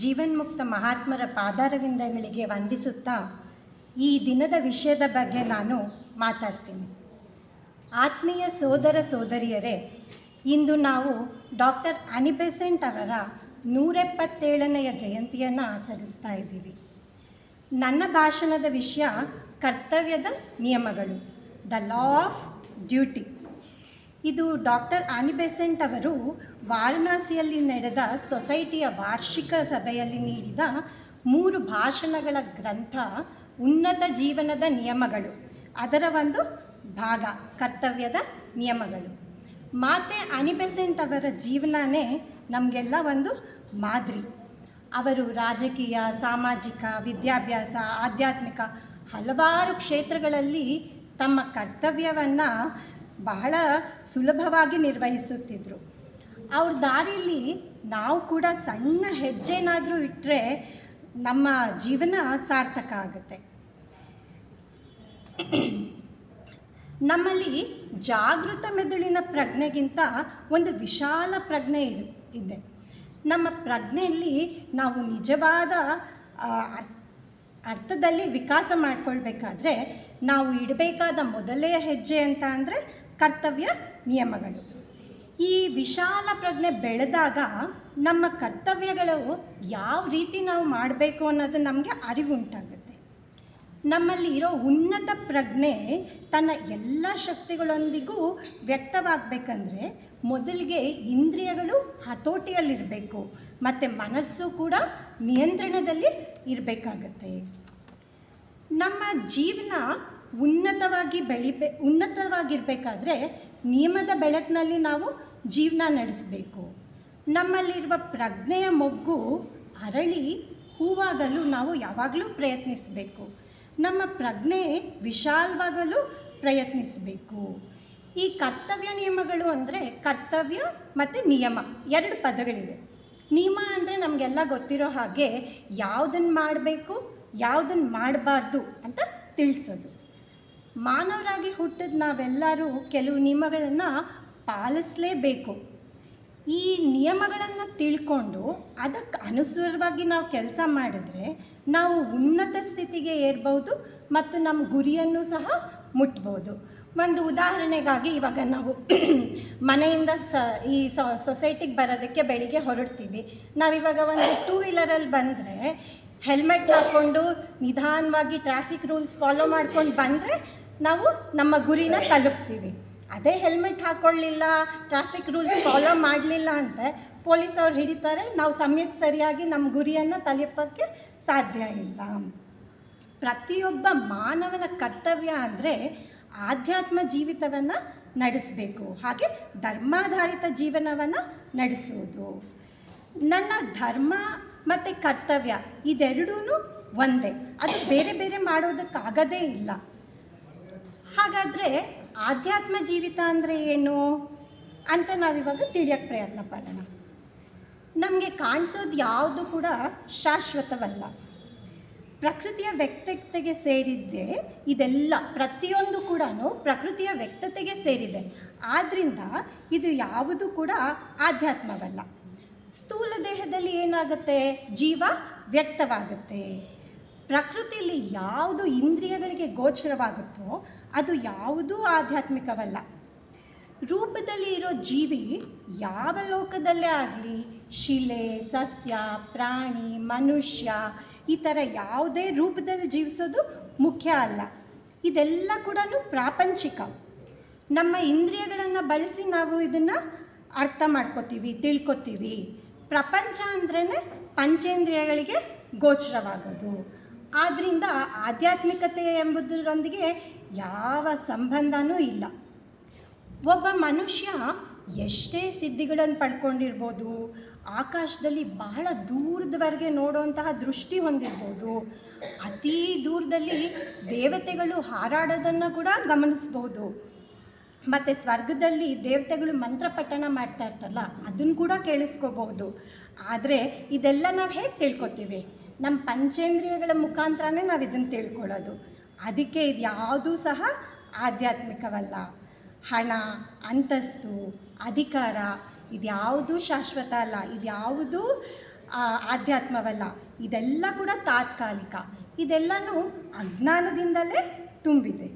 ಜೀವನ್ಮುಕ್ತ ಮಹಾತ್ಮರ ಪಾದಾರವಿಂದಗಳಿಗೆ ವಂದಿಸುತ್ತಾ ಈ ದಿನದ ವಿಷಯದ ಬಗ್ಗೆ ನಾನು ಮಾತಾಡ್ತೀನಿ. ಆತ್ಮೀಯ ಸೋದರ ಸೋದರಿಯರೇ, ಇಂದು ನಾವು ಡಾಕ್ಟರ್ ಅನಿಬೆಸೆಂಟ್ ಅವರ ನೂರೆಪ್ಪತ್ತೇಳನೆಯ ಜಯಂತಿಯನ್ನು ಆಚರಿಸ್ತಾ ಇದ್ದೀವಿ. ನನ್ನ ಭಾಷಣದ ವಿಷಯ ಕರ್ತವ್ಯದ ನಿಯಮಗಳು ದ ಲಾ ಆಫ್ ಡ್ಯೂಟಿ ಇದು ಡಾಕ್ಟರ್ ಅನಿಬೆಸೆಂಟ್ ಅವರು ವಾರಣಾಸಿಯಲ್ಲಿ ನಡೆದ ಸೊಸೈಟಿಯ ವಾರ್ಷಿಕ ಸಭೆಯಲ್ಲಿ ನೀಡಿದ ಮೂರು ಭಾಷಣಗಳ ಗ್ರಂಥ ಉನ್ನತ ಜೀವನದ ನಿಯಮಗಳು. ಅದರ ಒಂದು ಭಾಗ, ಕರ್ತವ್ಯದ ನಿಯಮಗಳು. ಮಾತೆ ಅನಿಬೆಸೆಂಟ್ ಅವರ ಜೀವನನೇ ನಮಗೆಲ್ಲ ಒಂದು ಮಾದರಿ. ಅವರು ರಾಜಕೀಯ, ಸಾಮಾಜಿಕ, ವಿದ್ಯಾಭ್ಯಾಸ, ಆಧ್ಯಾತ್ಮಿಕ ಹಲವಾರು ಕ್ಷೇತ್ರಗಳಲ್ಲಿ ತಮ್ಮ ಕರ್ತವ್ಯವನ್ನು ಬಹಳ ಸುಲಭವಾಗಿ ನಿರ್ವಹಿಸುತ್ತಿದ್ದರು ಅವ್ರ ದಾರಿಯಲ್ಲಿ ನಾವು ಕೂಡ ಸಣ್ಣ ಹೆಜ್ಜೆನಾದರೂ ಇಟ್ಟರೆ ನಮ್ಮ ಜೀವನ ಸಾರ್ಥಕ ಆಗುತ್ತೆ. ನಮ್ಮಲ್ಲಿ ಜಾಗೃತ ಮೆದುಳಿನ ಪ್ರಜ್ಞೆಗಿಂತ ಒಂದು ವಿಶಾಲ ಪ್ರಜ್ಞೆ ಇದೆ. ನಮ್ಮ ಪ್ರಜ್ಞೆಯಲ್ಲಿ ನಾವು ನಿಜವಾದ ಅರ್ಥದಲ್ಲಿ ವಿಕಾಸ ಮಾಡಿಕೊಳ್ಬೇಕಾದ್ರೆ ನಾವು ಇಡಬೇಕಾದ ಮೊದಲೇ ಹೆಜ್ಜೆ ಅಂತ ಅಂದರೆ ಕರ್ತವ್ಯ ನಿಯಮಗಳು. ಈ ವಿಶಾಲ ಪ್ರಜ್ಞೆ ಬೆಳೆದಾಗ ನಮ್ಮ ಕರ್ತವ್ಯಗಳು ಯಾವ ರೀತಿ ನಾವು ಮಾಡಬೇಕು ಅನ್ನೋದು ನಮಗೆ ಅರಿವುಂಟಾಗುತ್ತೆ. ನಮ್ಮಲ್ಲಿ ಇರೋ ಉನ್ನತ ಪ್ರಜ್ಞೆ ತನ್ನ ಎಲ್ಲ ಶಕ್ತಿಗಳೊಂದಿಗೂ ವ್ಯಕ್ತವಾಗಬೇಕಂದ್ರೆ ಮೊದಲಿಗೆ ಇಂದ್ರಿಯಗಳು ಹತೋಟಿಯಲ್ಲಿರಬೇಕು, ಮತ್ತು ಮನಸ್ಸು ಕೂಡ ನಿಯಂತ್ರಣದಲ್ಲಿ ಇರಬೇಕಾಗತ್ತೆ. ನಮ್ಮ ಜೀವನ ಉನ್ನತವಾಗಿ ಬೆಳಿಬೇ, ಉನ್ನತವಾಗಿರಬೇಕಾದ್ರೆ ನಿಯಮದ ಬೆಳಕಿನಲ್ಲಿ ನಾವು ಜೀವನ ನಡೆಸಬೇಕು. ನಮ್ಮಲ್ಲಿರುವ ಪ್ರಜ್ಞೆಯ ಮೊಗ್ಗು ಅರಳಿ ಹೂವಾಗಲು ನಾವು ಯಾವಾಗಲೂ ಪ್ರಯತ್ನಿಸಬೇಕು. ನಮ್ಮ ಪ್ರಜ್ಞೆ ವಿಶಾಲವಾಗಲು ಪ್ರಯತ್ನಿಸಬೇಕು. ಈ ಕರ್ತವ್ಯ ನಿಯಮಗಳು ಅಂದರೆ ಕರ್ತವ್ಯ ಮತ್ತು ನಿಯಮ. ಎರಡು ಪದಗಳಿದೆ ನಿಯಮ ಅಂದರೆ ನಮಗೆಲ್ಲ ಗೊತ್ತಿರೋ ಹಾಗೆ ಯಾವುದನ್ನು ಮಾಡಬೇಕು ಯಾವುದನ್ನು ಮಾಡಬಾರ್ದು ಅಂತ ತಿಳಿಸೋದು. ಮಾನವರಾಗಿ ಹುಟ್ಟಿದ ನಾವೆಲ್ಲರೂ ಕೆಲವು ನಿಯಮಗಳನ್ನು ಪಾಲಿಸಲೇಬೇಕು. ಈ ನಿಯಮಗಳನ್ನು ತಿಳ್ಕೊಂಡು ಅದಕ್ಕೆ ಅನುಸಾರವಾಗಿ ನಾವು ಕೆಲಸ ಮಾಡಿದ್ರೆ ನಾವು ಉನ್ನತ ಸ್ಥಿತಿಗೆ ಏರ್ಬೋದು ಮತ್ತು ನಮ್ಮ ಗುರಿಯನ್ನು ಸಹ ಮುಟ್ಬೋದು. ಒಂದು ಉದಾಹರಣೆಗಾಗಿ ಇವಾಗ ನಾವು ಮನೆಯಿಂದ ಸ, ಈ ಸೊಸೈಟಿಗೆ ಬರೋದಕ್ಕೆ ಬೆಳಿಗ್ಗೆ ಹೊರಡ್ತೀವಿ. ನಾವಿವಾಗ ಒಂದು ಟೂ ವೀಲರಲ್ಲಿ ಬಂದರೆ ಹೆಲ್ಮೆಟ್ ಹಾಕ್ಕೊಂಡು ನಿಧಾನವಾಗಿ ಟ್ರಾಫಿಕ್ ರೂಲ್ಸ್ ಫಾಲೋ ಮಾಡ್ಕೊಂಡು ಬಂದರೆ ನಾವು ನಮ್ಮ ಗುರಿನ ತಲುಪ್ತೀವಿ. ಅದೇ ಹೆಲ್ಮೆಟ್ ಹಾಕ್ಕೊಳ್ಳಿಲ್ಲ ಟ್ರಾಫಿಕ್ ರೂಲ್ಸ್ ಫಾಲೋ ಮಾಡಲಿಲ್ಲ ಅಂದರೆ ಪೊಲೀಸ್ ಅವ್ರು ಹಿಡಿತಾರೆ, ನಾವು ಸಮಯಕ್ಕೆ ಸರಿಯಾಗಿ ನಮ್ಮ ಗುರಿಯನ್ನು ತಲುಪೋಕ್ಕೆ ಸಾಧ್ಯ ಇಲ್ಲ. ಪ್ರತಿಯೊಬ್ಬ ಮಾನವನ ಕರ್ತವ್ಯ ಅಂದರೆ ಆಧ್ಯಾತ್ಮ ಜೀವಿತವನ್ನು ನಡೆಸಬೇಕು. ಹಾಗೆ ಧರ್ಮಾಧಾರಿತ ಜೀವನವನ್ನು ನಡೆಸುವುದು. ನನ್ನ ಧರ್ಮ ಮತ್ತು ಕರ್ತವ್ಯ ಇದೆರಡೂ ಒಂದೇ. ಅದು ಬೇರೆ ಬೇರೆ ಮಾಡೋದಕ್ಕಾಗದೇ ಇಲ್ಲ. ಹಾಗಾದರೆ ಆಧ್ಯಾತ್ಮ ಜೀವಿತ ಅಂದರೆ ಏನು ಅಂತ ನಾವಿವಾಗ ತಿಳಿಯೋಕ್ಕೆ ಪ್ರಯತ್ನ ಪಡೋಣ. ನಮಗೆ ಕಾಣಿಸೋದು ಯಾವುದು ಕೂಡ ಶಾಶ್ವತವಲ್ಲ. ಪ್ರಕೃತಿಯ ವ್ಯಕ್ತತೆಗೆ ಸೇರಿದ್ದೆ ಇದೆಲ್ಲ, ಪ್ರತಿಯೊಂದು ಕೂಡ ಪ್ರಕೃತಿಯ ವ್ಯಕ್ತತೆಗೆ ಸೇರಿದೆ. ಆದ್ದರಿಂದ ಇದು ಯಾವುದು ಕೂಡ ಆಧ್ಯಾತ್ಮವಲ್ಲ. ಸ್ಥೂಲ ದೇಹದಲ್ಲಿ ಏನಾಗುತ್ತೆ? ಜೀವ ವ್ಯಕ್ತವಾಗುತ್ತೆ. ಪ್ರಕೃತಿಯಲ್ಲಿ ಯಾವುದು ಇಂದ್ರಿಯಗಳಿಗೆ ಗೋಚರವಾಗುತ್ತೋ ಅದು ಯಾವುದೂ ಆಧ್ಯಾತ್ಮಿಕವಲ್ಲ. ರೂಪದಲ್ಲಿ ಇರೋ ಜೀವಿ ಯಾವ ಲೋಕದಲ್ಲೇ ಆಗಲಿ, ಶಿಲೆ, ಸಸ್ಯ, ಪ್ರಾಣಿ, ಮನುಷ್ಯ, ಈ ಥರ ಯಾವುದೇ ರೂಪದಲ್ಲಿ ಜೀವಿಸೋದು ಮುಖ್ಯ ಅಲ್ಲ. ಇದೆಲ್ಲ ಕೂಡ ಪ್ರಾಪಂಚಿಕ. ನಮ್ಮ ಇಂದ್ರಿಯಗಳನ್ನು ಬಳಸಿ ನಾವು ಇದನ್ನು ಅರ್ಥ ಮಾಡ್ಕೋತೀವಿ, ತಿಳ್ಕೊತೀವಿ. ಪ್ರಪಂಚ ಅಂದ್ರೇ ಪಂಚೇಂದ್ರಿಯಗಳಿಗೆ ಗೋಚರವಾಗೋದು. ಆದ್ದರಿಂದ ಆಧ್ಯಾತ್ಮಿಕತೆ ಎಂಬುದರೊಂದಿಗೆ ಯಾವ ಸಂಬಂಧನೂ ಇಲ್ಲ. ಒಬ್ಬ ಮನುಷ್ಯ ಎಷ್ಟೇ ಸಿದ್ಧಿಗಳನ್ನು ಪಡ್ಕೊಂಡಿರ್ಬೋದು, ಆಕಾಶದಲ್ಲಿ ಬಹಳ ದೂರದವರೆಗೆ ನೋಡುವಂತಹ ದೃಷ್ಟಿ ಹೊಂದಿರ್ಬೋದು, ಅತೀ ದೂರದಲ್ಲಿ ದೇವತೆಗಳು ಹಾರಾಡೋದನ್ನು ಕೂಡ ಗಮನಿಸ್ಬೋದು. ಮತ್ತು ಸ್ವರ್ಗದಲ್ಲಿ ದೇವತೆಗಳು ಮಂತ್ರ ಪಠಣ ಮಾಡ್ತಾ ಇರ್ತಲ್ಲ ಅದನ್ನು ಕೂಡ ಕೇಳಿಸ್ಕೋಬಹುದು ಆದರೆ ಇದೆಲ್ಲ ನಾವು ಹೇಗೆ ತಿಳ್ಕೊತೀವಿ? ನಮ್ಮ ಪಂಚೇಂದ್ರಿಯಗಳ ಮುಖಾಂತರನೇ ನಾವು ಇದನ್ನು ತಿಳ್ಕೊಳ್ಳೋದು. ಅದಕ್ಕೆ ಇದು ಯಾವುದೂ ಸಹ ಆಧ್ಯಾತ್ಮಿಕವಲ್ಲ. ಹಣ, ಅಂತಸ್ತು, ಅಧಿಕಾರ ಇದ್ಯಾವುದೂ ಶಾಶ್ವತ ಅಲ್ಲ. ಇದ್ಯಾವುದೂ ಯಾವುದೂ ಆಧ್ಯಾತ್ಮವಲ್ಲ. ಇದೆಲ್ಲ ಕೂಡ ತಾತ್ಕಾಲಿಕ. ಇದೆಲ್ಲನೂ ಅಜ್ಞಾನದಿಂದಲೇ ತುಂಬಿದೆ.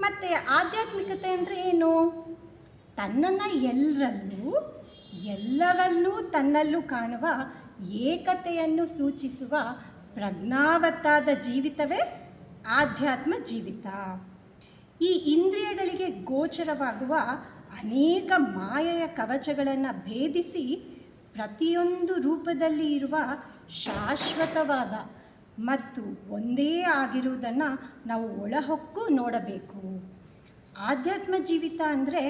ಮತ್ತು ಆಧ್ಯಾತ್ಮಿಕತೆ ಅಂದರೆ ಏನು? ತನ್ನನ್ನು ಎಲ್ಲರಲ್ಲೂ ಎಲ್ಲವನ್ನೂ ತನ್ನಲ್ಲೂ ಕಾಣುವ ಏಕತೆಯನ್ನು ಸೂಚಿಸುವ ಪ್ರಜ್ಞಾವತ್ತಾದ ಜೀವಿತವೇ ಆಧ್ಯಾತ್ಮ ಜೀವಿತ. ಈ ಇಂದ್ರಿಯಗಳಿಗೆ ಗೋಚರವಾಗುವ ಅನೇಕ ಮಾಯೆಯ ಕವಚಗಳನ್ನು ಭೇದಿಸಿ ಪ್ರತಿಯೊಂದು ರೂಪದಲ್ಲಿ ಇರುವ ಶಾಶ್ವತವಾದ ಮತ್ತು ಒಂದೇ ಆಗಿರುವುದನ್ನು ನಾವು ಒಳಹೊಕ್ಕು ನೋಡಬೇಕು. ಆಧ್ಯಾತ್ಮ ಜೀವಿತ ಅಂದರೆ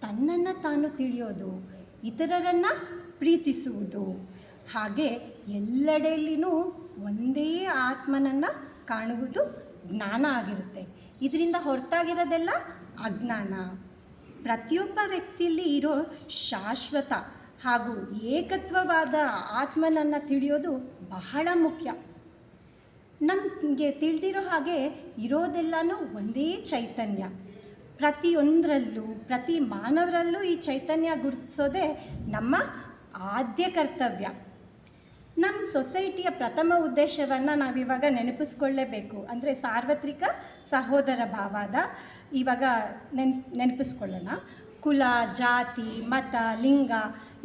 ತನ್ನನ್ನು ತಾನು ತಿಳಿಯೋದು, ಇತರರನ್ನು ಪ್ರೀತಿಸುವುದು. ಹಾಗೆ ಎಲ್ಲೆಡೆಯಲ್ಲಿನೂ ಒಂದೇ ಆತ್ಮನನ್ನು ಕಾಣುವುದು ಜ್ಞಾನ ಆಗಿರುತ್ತೆ. ಇದರಿಂದ ಹೊರತಾಗಿರೋದೆಲ್ಲ ಅಜ್ಞಾನ. ಪ್ರತಿಯೊಬ್ಬ ವ್ಯಕ್ತಿಯಲ್ಲಿ ಇರೋ ಶಾಶ್ವತ ಹಾಗೂ ಏಕತ್ವವಾದ ಆತ್ಮನನ್ನು ತಿಳಿಯೋದು ಬಹಳ ಮುಖ್ಯ. ನಮಗೆ ತಿಳಿದಿರೋ ಹಾಗೆ ಇರೋದೆಲ್ಲನೂ ಒಂದೇ ಚೈತನ್ಯ. ಪ್ರತಿಯೊಂದರಲ್ಲೂ, ಪ್ರತಿ ಮಾನವರಲ್ಲೂ ಈ ಚೈತನ್ಯ ಗುರುತಿಸೋದೇ ನಮ್ಮ ಆದ್ಯ ಕರ್ತವ್ಯ. ನಮ್ಮ ಸೊಸೈಟಿಯ ಪ್ರಥಮ ಉದ್ದೇಶವನ್ನು ನಾವಿವಾಗ ನೆನಪಿಸ್ಕೊಳ್ಳೇಬೇಕು. ಅಂದರೆ ಸಾರ್ವತ್ರಿಕ ಸಹೋದರ ಭಾವದ ಇವಾಗ ನೆನ್ಸ್, ನೆನಪಿಸ್ಕೊಳ್ಳೋಣ. ಕುಲ, ಜಾತಿ, ಮತ, ಲಿಂಗ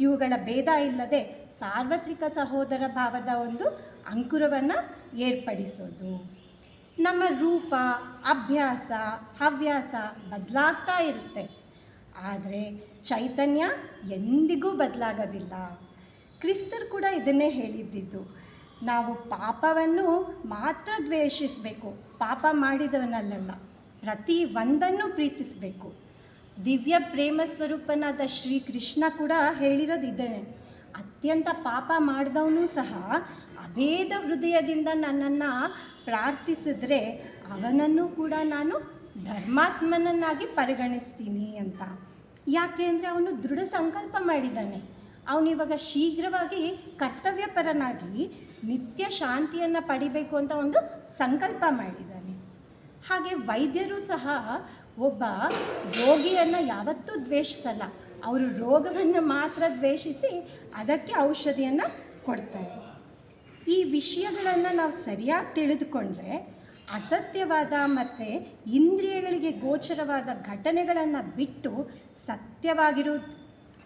ಇವುಗಳ ಭೇದ ಇಲ್ಲದೆ ಸಾರ್ವತ್ರಿಕ ಸಹೋದರ ಭಾವದ ಒಂದು ಅಂಕುರವನ್ನು ಏರ್ಪಡಿಸೋದು. ನಮ್ಮ ರೂಪ, ಅಭ್ಯಾಸ, ಹವ್ಯಾಸ ಬದಲಾಗ್ತಾ ಇರುತ್ತೆ. ಆದರೆ ಚೈತನ್ಯ ಎಂದಿಗೂ ಬದಲಾಗೋದಿಲ್ಲ. ಕ್ರಿಸ್ತರು ಕೂಡ ಇದನ್ನೇ ಹೇಳಿದ್ದಿದ್ದು ನಾವು ಪಾಪವನ್ನು ಮಾತ್ರ ದ್ವೇಷಿಸಬೇಕು. ಪಾಪ ಮಾಡಿದವನಲ್ಲ ಪ್ರತಿ ಒಂದನ್ನು ಪ್ರೀತಿಸಬೇಕು. ದಿವ್ಯ ಪ್ರೇಮ ಸ್ವರೂಪನಾದ ಶ್ರೀ ಕೃಷ್ಣ ಕೂಡ ಹೇಳಿರೋದು ಇದ್ದೇನೆ ಅತ್ಯಂತ ಪಾಪ ಮಾಡಿದವನು ಸಹ ಅಭೇದ ಹೃದಯದಿಂದ ನನ್ನನ್ನು ಪ್ರಾರ್ಥಿಸಿದ್ರೆ ಅವನನ್ನು ಕೂಡ ನಾನು ಧರ್ಮಾತ್ಮನನ್ನಾಗಿ ಪರಿಗಣಿಸ್ತೀನಿ ಅಂತ. ಯಾಕೆ ಅಂದರೆ ಅವನು ದೃಢ ಸಂಕಲ್ಪ ಮಾಡಿದ್ದಾನೆ. ಅವನಿವಾಗ ಶೀಘ್ರವಾಗಿ ಕರ್ತವ್ಯಪರನಾಗಿ ನಿತ್ಯ ಶಾಂತಿಯನ್ನು ಪಡಿಬೇಕು ಅಂತ ಒಂದು ಸಂಕಲ್ಪ ಮಾಡಿದ್ದಾನೆ. ಹಾಗೆ ವೈದ್ಯರು ಸಹ ಒಬ್ಬ ರೋಗಿಯನ್ನು ಯಾವತ್ತೂ ದ್ವೇಷಿಸಲ್ಲ. ಅವರು ರೋಗವನ್ನು ಮಾತ್ರ ದ್ವೇಷಿಸಿ ಅದಕ್ಕೆ ಔಷಧಿಯನ್ನು ಕೊಡ್ತಾರೆ. ಈ ವಿಷಯಗಳನ್ನು ನಾವು ಸರಿಯಾಗಿ ತಿಳಿದುಕೊಂಡ್ರೆ ಅಸತ್ಯವಾದ ಮತ್ತು ಇಂದ್ರಿಯಗಳಿಗೆ ಗೋಚರವಾದ ಘಟನೆಗಳನ್ನು ಬಿಟ್ಟು ಸತ್ಯವಾಗಿರು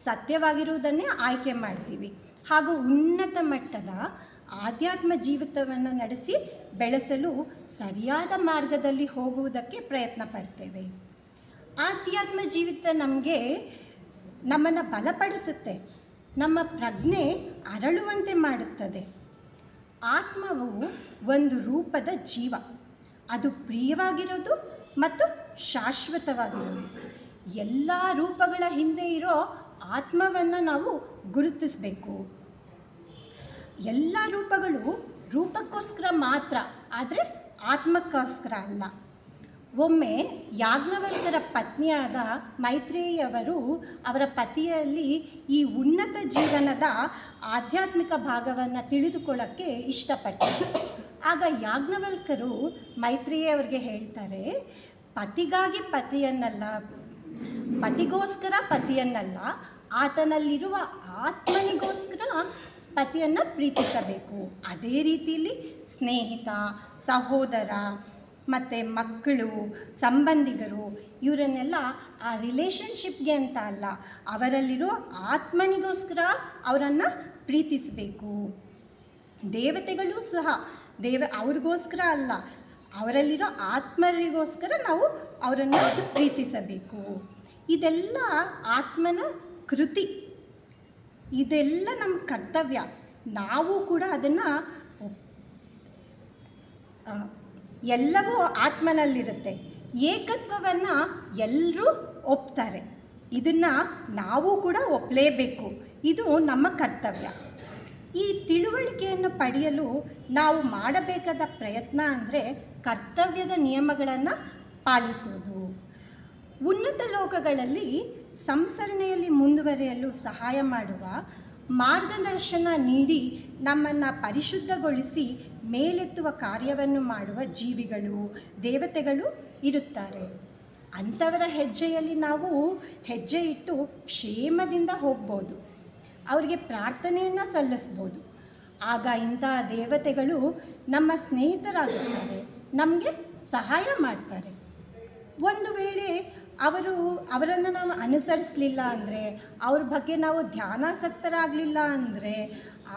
ಸತ್ಯವಾಗಿರುವುದನ್ನೇ ಆಯ್ಕೆ ಮಾಡ್ತೀವಿ. ಹಾಗೂ ಉನ್ನತ ಮಟ್ಟದ ಆಧ್ಯಾತ್ಮ ಜೀವಿತವನ್ನು ನಡೆಸಿ ಬೆಳೆಸಲು ಸರಿಯಾದ ಮಾರ್ಗದಲ್ಲಿ ಹೋಗುವುದಕ್ಕೆ ಪ್ರಯತ್ನ ಪಡ್ತೇವೆ. ಆಧ್ಯಾತ್ಮ ಜೀವಿತ ನಮಗೆ ನಮ್ಮನ್ನು ಬಲಪಡಿಸುತ್ತೆ. ನಮ್ಮ ಪ್ರಜ್ಞೆ ಅರಳುವಂತೆ ಮಾಡುತ್ತದೆ. ಆತ್ಮವು ಒಂದು ರೂಪದ ಜೀವ. ಅದು ಪ್ರಿಯವಾಗಿರೋದು ಮತ್ತು ಶಾಶ್ವತವಾಗಿರೋದು. ಎಲ್ಲ ರೂಪಗಳ ಹಿಂದೆ ಇರೋ ಆತ್ಮವನ್ನು ನಾವು ಗುರುತಿಸಬೇಕು. ಎಲ್ಲ ರೂಪಗಳು ರೂಪಕ್ಕೋಸ್ಕರ ಮಾತ್ರ, ಆದರೆ ಆತ್ಮಕ್ಕೋಸ್ಕರ ಅಲ್ಲ. ಒಮ್ಮೆ ಯಾಜ್ಞವಲ್ಕರ ಪತ್ನಿಯಾದ ಮೈತ್ರೇಯವರು ಅವರ ಪತಿಯಲ್ಲಿ ಈ ಉನ್ನತ ಜೀವನದ ಆಧ್ಯಾತ್ಮಿಕ ಭಾಗವನ್ನು ತಿಳಿದುಕೊಳ್ಳೋಕ್ಕೆ ಇಷ್ಟಪಟ್ಟರು. ಆಗ ಯಾಜ್ಞವಲ್ಕರು ಮೈತ್ರೇಯವರಿಗೆ ಹೇಳ್ತಾರೆ, ಪತಿಗಾಗಿ ಪತಿಯನ್ನಲ್ಲ, ಪತಿಗೋಸ್ಕರ ಪತಿಯನ್ನಲ್ಲ ಆತನಲ್ಲಿರುವ ಆತ್ಮನಿಗೋಸ್ಕರ ಪತಿಯನ್ನು ಪ್ರೀತಿಸಬೇಕು. ಅದೇ ರೀತಿಯಲ್ಲಿ ಸ್ನೇಹಿತ, ಸಹೋದರ, ಮತ್ತು ಮಕ್ಕಳು, ಸಂಬಂಧಿಗರು, ಇವರನ್ನೆಲ್ಲ ಆ ರಿಲೇಷನ್ಶಿಪ್ಗೆ ಅಂತ ಅಲ್ಲ ಅವರಲ್ಲಿರೋ ಆತ್ಮನಿಗೋಸ್ಕರ ಅವರನ್ನು ಪ್ರೀತಿಸಬೇಕು. ದೇವತೆಗಳು ಸಹ, ದೇವ, ಅವ್ರಿಗೋಸ್ಕರ ಅಲ್ಲ, ಅವರಲ್ಲಿರೋ ಆತ್ಮರಿಗೋಸ್ಕರ ನಾವು ಅವರನ್ನು ಪ್ರೀತಿಸಬೇಕು. ಇದೆಲ್ಲ ಆತ್ಮನ ಕೃತಿ ಇದೆಲ್ಲ ನಮ್ಮ ಕರ್ತವ್ಯ. ನಾವು ಕೂಡ ಅದನ್ನು ಎಲ್ಲವೂ ಆತ್ಮನಲ್ಲಿರುತ್ತೆ. ಏಕತ್ವವನ್ನು ಎಲ್ಲರೂ ಒಪ್ತಾರೆ. ಇದನ್ನು ನಾವು ಕೂಡ ಒಪ್ಪಲೇಬೇಕು ಇದು ನಮ್ಮ ಕರ್ತವ್ಯ. ಈ ತಿಳುವಳಿಕೆಯನ್ನು ಪಡೆಯಲು ನಾವು ಮಾಡಬೇಕಾದ ಪ್ರಯತ್ನ ಅಂದರೆ ಕರ್ತವ್ಯದ ನಿಯಮಗಳನ್ನು ಪಾಲಿಸುವುದು. ಉನ್ನತ ಲೋಕಗಳಲ್ಲಿ ಸಂಸರಣೆಯಲ್ಲಿ ಮುಂದುವರಿಯಲು ಸಹಾಯ ಮಾಡುವ ಮಾರ್ಗದರ್ಶನ ನೀಡಿ ನಮ್ಮನ್ನು ಪರಿಶುದ್ಧಗೊಳಿಸಿ ಮೇಲೆತ್ತುವ ಕಾರ್ಯವನ್ನು ಮಾಡುವ ಜೀವಿಗಳು, ದೇವತೆಗಳು ಇರುತ್ತಾರೆ. ಅಂಥವರ ಹೆಜ್ಜೆಯಲ್ಲಿ ನಾವು ಹೆಜ್ಜೆ ಇಟ್ಟು ಕ್ಷೇಮದಿಂದ ಹೋಗ್ಬೋದು. ಅವರಿಗೆ ಪ್ರಾರ್ಥನೆಯನ್ನು ಸಲ್ಲಿಸ್ಬೋದು. ಆಗ ಇಂತಹ ದೇವತೆಗಳು ನಮ್ಮ ಸ್ನೇಹಿತರಾಗುತ್ತಾರೆ, ನಮಗೆ ಸಹಾಯ ಮಾಡ್ತಾರೆ. ಒಂದು ವೇಳೆ ಅವರು ಅವರನ್ನು ನಾವು ಅನುಸರಿಸಲಿಲ್ಲ ಅಂದರೆ ಅವ್ರ ಬಗ್ಗೆ ನಾವು ಧ್ಯಾನಾಸಕ್ತರಾಗಲಿಲ್ಲ ಅಂದರೆ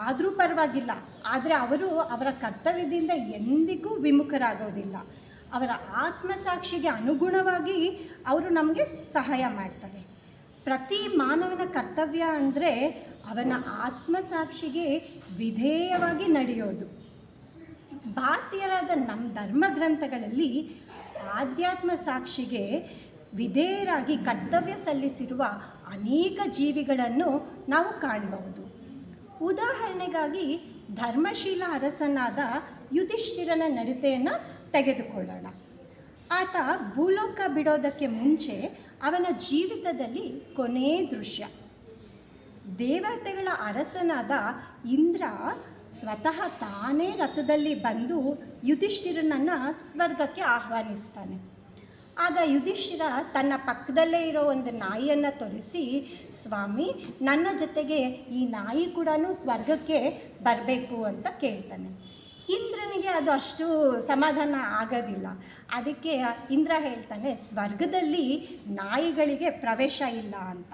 ಆದರೂ ಪರವಾಗಿಲ್ಲ. ಆದರೆ ಅವರು ಅವರ ಕರ್ತವ್ಯದಿಂದ ಎಂದಿಗೂ ವಿಮುಖರಾಗೋದಿಲ್ಲ. ಅವರ ಆತ್ಮಸಾಕ್ಷಿಗೆ ಅನುಗುಣವಾಗಿ ಅವರು ನಮಗೆ ಸಹಾಯ ಮಾಡ್ತಾರೆ. ಪ್ರತಿ ಮಾನವನ ಕರ್ತವ್ಯ ಅಂದರೆ ಅವನ ಆತ್ಮಸಾಕ್ಷಿಗೆ ವಿಧೇಯವಾಗಿ ನಡೆಯೋದು. ಭಾರತೀಯರಾದ ನಮ್ಮ ಧರ್ಮ ಗ್ರಂಥಗಳಲ್ಲಿ ಆಧ್ಯಾತ್ಮ ಸಾಕ್ಷಿಗೆ ವಿಧೇಯರಾಗಿ ಕರ್ತವ್ಯ ಸಲ್ಲಿಸಿರುವ ಅನೇಕ ಜೀವಿಗಳನ್ನು ನಾವು ಕಾಣಬಹುದು. ಉದಾಹರಣೆಗಾಗಿ ಧರ್ಮಶೀಲ ಅರಸನಾದ ಯುಧಿಷ್ಠಿರನ ನಡತೆಯನ್ನು ತೆಗೆದುಕೊಳ್ಳೋಣ. ಆತ ಭೂಲೋಕ ಬಿಡೋದಕ್ಕೆ ಮುಂಚೆ ಅವನ ಜೀವಿತದಲ್ಲಿ ಕೊನೇ ದೃಶ್ಯ. ದೇವತೆಗಳ ಅರಸನಾದ ಇಂದ್ರ ಸ್ವತಃ ತಾನೇ ರಥದಲ್ಲಿ ಬಂದು ಯುಧಿಷ್ಠಿರನನ್ನು ಸ್ವರ್ಗಕ್ಕೆ ಆಹ್ವಾನಿಸ್ತಾನೆ. ಆಗ ಯುಧಿಷ್ಠಿರ ತನ್ನ ಪಕ್ಕದಲ್ಲೇ ಇರೋ ಒಂದು ನಾಯಿಯನ್ನು ತೋರಿಸಿ, ಸ್ವಾಮಿ, ನನ್ನ ಜೊತೆಗೆ ಈ ನಾಯಿ ಕೂಡ ಸ್ವರ್ಗಕ್ಕೆ ಬರಬೇಕು ಅಂತ ಕೇಳ್ತಾನೆ. ಇಂದ್ರನಿಗೆ ಅದು ಅಷ್ಟು ಸಮಾಧಾನ ಆಗೋದಿಲ್ಲ. ಅದಕ್ಕೆ ಇಂದ್ರ ಹೇಳ್ತಾನೆ, ಸ್ವರ್ಗದಲ್ಲಿ ನಾಯಿಗಳಿಗೆ ಪ್ರವೇಶ ಇಲ್ಲ ಅಂತ.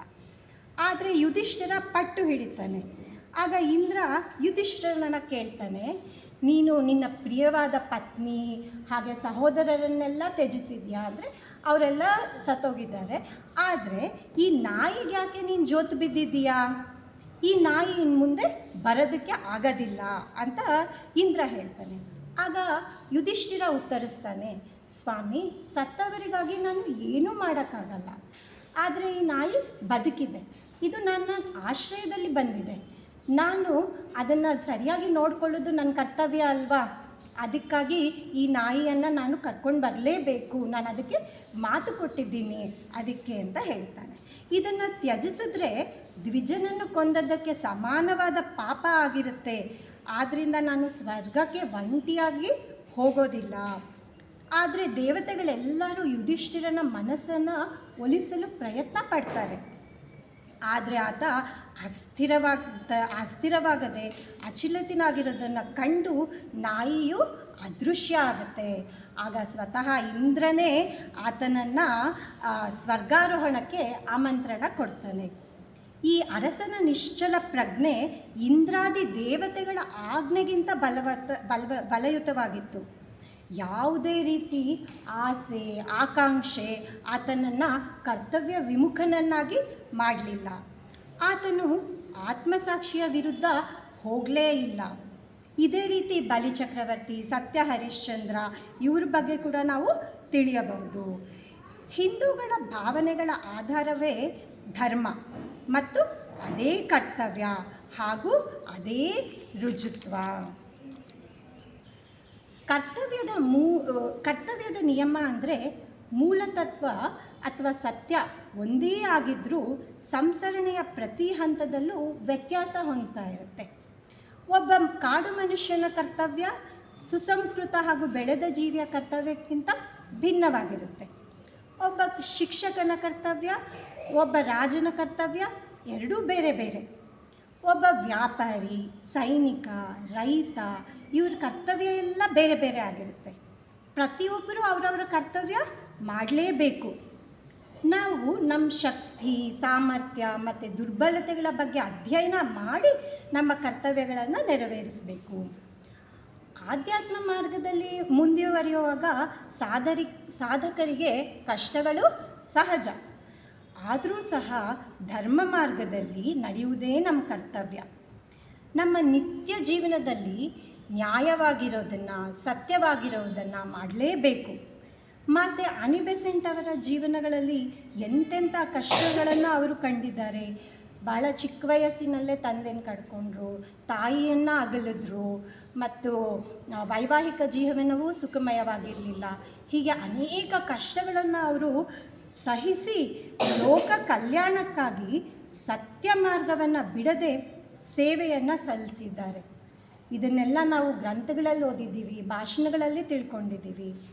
ಆದರೆ ಯುಧಿಷ್ಠಿರ ಪಟ್ಟು ಹಿಡಿತಾನೆ. ಆಗ ಇಂದ್ರ ಯುಧಿಷ್ಠಿರನ ಕೇಳ್ತಾನೆ ನೀನು ನಿನ್ನ ಪ್ರಿಯವಾದ ಪತ್ನಿ ಹಾಗೆ ಸಹೋದರರನ್ನೆಲ್ಲ ತ್ಯಜಿಸಿದ್ಯಾ? ಅಂದರೆ ಅವರೆಲ್ಲ ಸತ್ತೋಗಿದ್ದಾರೆ. ಆದರೆ ಈ ನಾಯಿಗೆ ಯಾಕೆ ನೀನು ಜೋತು ಬಿದ್ದಿದ್ದೀಯಾ? ಈ ನಾಯಿ ಇನ್ನು ಮುಂದೆ ಬರೋದಕ್ಕೆ ಆಗೋದಿಲ್ಲ ಅಂತ ಇಂದ್ರ ಹೇಳ್ತಾನೆ. ಆಗ ಯುಧಿಷ್ಠಿರ ಉತ್ತರಿಸ್ತಾನೆ, ಸ್ವಾಮಿ, ಸತ್ತವರಿಗಾಗಿ ನಾನು ಏನೂ ಮಾಡೋಕ್ಕಾಗಲ್ಲ. ಆದರೆ ಈ ನಾಯಿ ಬದುಕಿದೆ. ಇದು ನನ್ನ ಆಶ್ರಯದಲ್ಲಿ ಬಂದಿದೆ. ನಾನು ಅದನ್ನು ಸರಿಯಾಗಿ ನೋಡಿಕೊಳ್ಳೋದು ನನ್ನ ಕರ್ತವ್ಯ ಅಲ್ವಾ? ಅದಕ್ಕಾಗಿ ಈ ನಾಯಿಯನ್ನು ನಾನು ಕರ್ಕೊಂಡು ಬರಲೇಬೇಕು. ನಾನು ಅದಕ್ಕೆ ಮಾತು ಕೊಟ್ಟಿದ್ದೀನಿ. ಅದಕ್ಕೆ ಅಂತ ಹೇಳ್ತಾನೆ. ಇದನ್ನು ತ್ಯಜಿಸಿದ್ರೆ ದ್ವಿಜನನ್ನು ಕೊಂದದ್ದಕ್ಕೆ ಸಮಾನವಾದ ಪಾಪ ಆಗಿರುತ್ತೆ. ಆದ್ದರಿಂದ ನಾನು ಸ್ವರ್ಗಕ್ಕೆ ಒಂಟಿಯಾಗಿ ಹೋಗೋದಿಲ್ಲ. ಆದರೆ ದೇವತೆಗಳೆಲ್ಲರೂ ಯುಧಿಷ್ಠಿರನ ಮನಸ್ಸನ್ನು ಒಲಿಸಲು ಪ್ರಯತ್ನ ಪಡ್ತಾರೆ. ಆದರೆ ಆತ ಅಸ್ಥಿರವಾಗ್ತ ಅಸ್ಥಿರವಾಗದೆ ಅಚಿಲತಿನಾಗಿರೋದನ್ನು ಕಂಡು ನಾಯಿಯು ಅದೃಶ್ಯ ಆಗುತ್ತೆ. ಆಗ ಸ್ವತಃ ಇಂದ್ರನೇ ಆತನನ್ನು ಸ್ವರ್ಗಾರೋಹಣಕ್ಕೆ ಆಮಂತ್ರಣ ಕೊಡ್ತಾನೆ. ಈ ಅರಸನ ನಿಶ್ಚಲ ಪ್ರಜ್ಞೆ ಇಂದ್ರಾದಿ ದೇವತೆಗಳ ಆಜ್ಞೆಗಿಂತ ಬಲವತ್ತ, ಬಲವ, ಬಲಯುತವಾಗಿತ್ತು. ಯಾವುದೇ ರೀತಿ ಆಸೆ, ಆಕಾಂಕ್ಷೆ ಆತನನ್ನು ಕರ್ತವ್ಯ ವಿಮುಖನನ್ನಾಗಿ ಮಾಡಲಿಲ್ಲ. ಆತನು ಆತ್ಮಸಾಕ್ಷಿಯ ವಿರುದ್ಧ ಹೋಗಲೇ ಇಲ್ಲ. ಇದೇ ರೀತಿ ಬಲಿ ಚಕ್ರವರ್ತಿ ಸತ್ಯ ಹರಿಶ್ಚಂದ್ರ ಇವ್ರ ಬಗ್ಗೆ ಕೂಡ ನಾವು ತಿಳಿಯಬಹುದು. ಹಿಂದೂಗಳ ಭಾವನೆಗಳ ಆಧಾರವೇ ಧರ್ಮ ಮತ್ತು ಅದೇ ಕರ್ತವ್ಯ ಹಾಗೂ ಅದೇ ರುಜುತ್ವ. ಕರ್ತವ್ಯದ ಮೂ ಕರ್ತವ್ಯದ ನಿಯಮ ಅಂದರೆ ಮೂಲತತ್ವ ಅಥವಾ ಸತ್ಯ ಒಂದೇ ಆಗಿದ್ದರೂ ಸಂಸರಣೆಯ ಪ್ರತಿ ಹಂತದಲ್ಲೂ ವ್ಯತ್ಯಾಸ ಹೊಂದ್ತಾ ಇರುತ್ತೆ. ಒಬ್ಬ ಕಾಡು ಮನುಷ್ಯನ ಕರ್ತವ್ಯ ಸುಸಂಸ್ಕೃತ ಹಾಗೂ ಬೆಳೆದ ಜೀವಿಯ ಕರ್ತವ್ಯಕ್ಕಿಂತ ಭಿನ್ನವಾಗಿರುತ್ತೆ. ಒಬ್ಬ ಶಿಕ್ಷಕನ ಕರ್ತವ್ಯ, ಒಬ್ಬ ರಾಜನ ಕರ್ತವ್ಯ, ಎರಡೂ ಬೇರೆ ಬೇರೆ. ಒಬ್ಬ ವ್ಯಾಪಾರಿ, ಸೈನಿಕ, ರೈತ, ಇವ್ರ ಕರ್ತವ್ಯ ಎಲ್ಲ ಬೇರೆ ಬೇರೆ ಆಗಿರುತ್ತೆ. ಪ್ರತಿಯೊಬ್ಬರು ಅವರವರ ಕರ್ತವ್ಯ ಮಾಡಲೇಬೇಕು. ನಾವು ನಮ್ಮ ಶಕ್ತಿ, ಸಾಮರ್ಥ್ಯ ಮತ್ತು ದುರ್ಬಲತೆಗಳ ಬಗ್ಗೆ ಅಧ್ಯಯನ ಮಾಡಿ ನಮ್ಮ ಕರ್ತವ್ಯಗಳನ್ನು ನೆರವೇರಿಸಬೇಕು. ಆಧ್ಯಾತ್ಮ ಮಾರ್ಗದಲ್ಲಿ ಮುಂದುವರಿಯುವಾಗ ಸಾಧರಿ ಸಾಧಕರಿಗೆ ಕಷ್ಟಗಳು ಸಹಜ. ಆದರೂ ಸಹ ಧರ್ಮ ಮಾರ್ಗದಲ್ಲಿ ನಡೆಯುವುದೇ ನಮ್ಮ ಕರ್ತವ್ಯ. ನಮ್ಮ ನಿತ್ಯ ಜೀವನದಲ್ಲಿ ನ್ಯಾಯವಾಗಿರೋದನ್ನು, ಸತ್ಯವಾಗಿರೋದನ್ನು ಮಾಡಲೇಬೇಕು. ಮತ್ತು ಅನಿಬೆಸೆಂಟ್ ಅವರ ಜೀವನಗಳಲ್ಲಿ ಎಂತೆಂಥ ಕಷ್ಟಗಳನ್ನು ಅವರು ಕಂಡಿದ್ದಾರೆ. ಭಾಳ ಚಿಕ್ಕ ವಯಸ್ಸಿನಲ್ಲೇ ತಂದೆನ ಕಡ್ಕೊಂಡ್ರು, ತಾಯಿಯನ್ನು ಅಗಲಿದ್ರು, ಮತ್ತು ವೈವಾಹಿಕ ಜೀವನವೂ ಸುಖಮಯವಾಗಿರಲಿಲ್ಲ. ಹೀಗೆ ಅನೇಕ ಕಷ್ಟಗಳನ್ನು ಅವರು ಸಹಿಸಿ ಲೋಕ ಕಲ್ಯಾಣಕ್ಕಾಗಿ ಸತ್ಯ ಮಾರ್ಗವನ್ನು ಬಿಡದೆ ಸೇವೆಯನ್ನು ಸಲ್ಲಿಸಿದ್ದಾರೆ. ಇದನ್ನೆಲ್ಲ ನಾವು ಗ್ರಂಥಗಳಲ್ಲಿ ಓದಿದ್ದೀವಿ, ಭಾಷಣಗಳಲ್ಲಿ ತಿಳ್ಕೊಂಡಿದ್ದೀವಿ.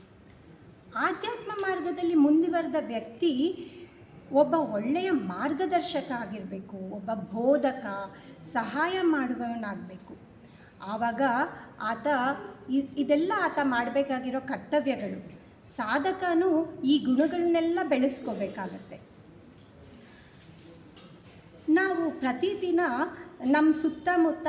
ಆಧ್ಯಾತ್ಮ ಮಾರ್ಗದಲ್ಲಿ ಮುಂದುವರೆದ ವ್ಯಕ್ತಿ ಒಬ್ಬ ಒಳ್ಳೆಯ ಮಾರ್ಗದರ್ಶಕ ಆಗಿರಬೇಕು, ಒಬ್ಬ ಬೋಧಕ, ಸಹಾಯ ಮಾಡುವವನಾಗಬೇಕು. ಆವಾಗ ಆತ ಇದೆಲ್ಲ ಆತ ಮಾಡಬೇಕಾಗಿರೋ ಕರ್ತವ್ಯಗಳು. ಸಾಧಕನು ಈ ಗುಣಗಳನ್ನೆಲ್ಲ ಬೆಳೆಸ್ಕೋಬೇಕಾಗತ್ತೆ. ನಾವು ಪ್ರತಿದಿನ ನಮ್ಮ ಸುತ್ತಮುತ್ತ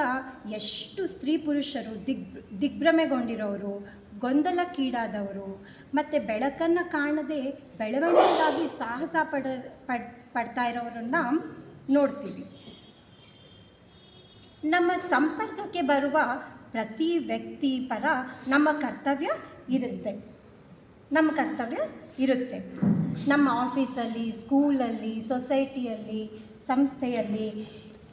ಎಷ್ಟು ಸ್ತ್ರೀ ಪುರುಷರು ದಿಗ್ ದಿಗ್ಭ್ರಮೆಗೊಂಡಿರೋರು, ಗೊಂದಲಕ್ಕೀಡಾದವರು, ಮತ್ತು ಬೆಳಕನ್ನು ಕಾಣದೆ ಬೆಳವಣಿಗೆಗಾಗಿ ಸಾಹಸ ಪಡ ಪಡ್ ಪಡ್ತಾ ಇರೋರನ್ನ ನೋಡ್ತೀವಿ. ನಮ್ಮ ಸಂಪರ್ಕಕ್ಕೆ ಬರುವ ಪ್ರತಿ ವ್ಯಕ್ತಿ ಪರ ನಮ್ಮ ಕರ್ತವ್ಯ ಇರುತ್ತೆ. ನಮ್ಮ ಕರ್ತವ್ಯ ಇರುತ್ತೆ. ನಮ್ಮ ಆಫೀಸಲ್ಲಿ, ಸ್ಕೂಲಲ್ಲಿ, ಸೊಸೈಟಿಯಲ್ಲಿ, ಸಂಸ್ಥೆಯಲ್ಲಿ